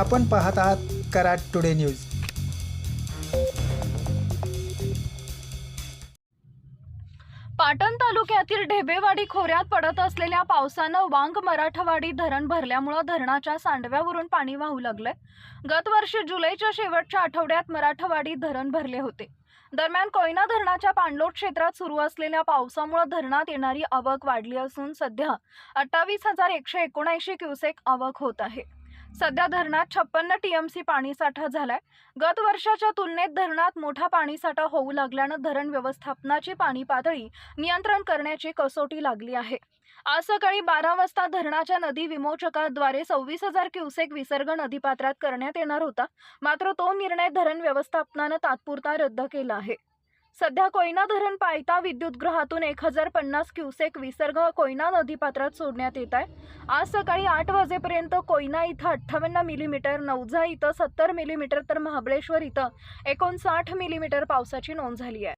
आपण पाहत आहात कराड टुडे न्यूज. पाटण तालुक्यातील ढेबेवाडी खोऱ्यात पडत असलेल्या पावसानं वांग मराठवाडी धरण भरल्यामुळं धरणाच्या सांडव्यावरून पाणी वाहू लागलंय. गत वर्षी जुलैच्या शेवटच्या आठवड्यात मराठवाडी धरण भरले होते. दरम्यान कोयना धरणाच्या पाणलोट क्षेत्रात सुरू असलेल्या पावसामुळे धरणात येणारी आवक वाढली असून सध्या अठ्ठावीस हजार एकशे एकोणऐंशी क्युसेक आवक होत आहे. सध्या धरणात छप्पन्न टीएमसी पाणीसाठा झालाय. गत वर्षाच्या तुलनेत धरणात मोठा पाणीसाठा होऊ लागल्यानं धरण व्यवस्थापनाची पाणी पातळी नियंत्रण करण्याची कसोटी लागली आहे. आज सकाळी बारा वाजता धरणाच्या नदी विमोचकाद्वारे सव्वीस हजार क्युसेक विसर्ग नदीपात्रात करण्यात येणार होता. मात्र तो निर्णय धरण व्यवस्थापनानं तात्पुरता रद्द केला आहे. सध्या कोयना धरण पायता विद्युतगृहातून एक हजार पन्नास क्युसेक विसर्ग कोयना नदीपात्रात सोडण्यात येत आहे. आज सकाळी आठ वाजेपर्यंत कोयना इथं अठ्ठावन्न मिलीमीटर नवझा इथं सत्तर मिलीमीटर तर महाबळेश्वर इथं एकोणसाठ मिलीमीटर पावसाची नोंद झाली आहे.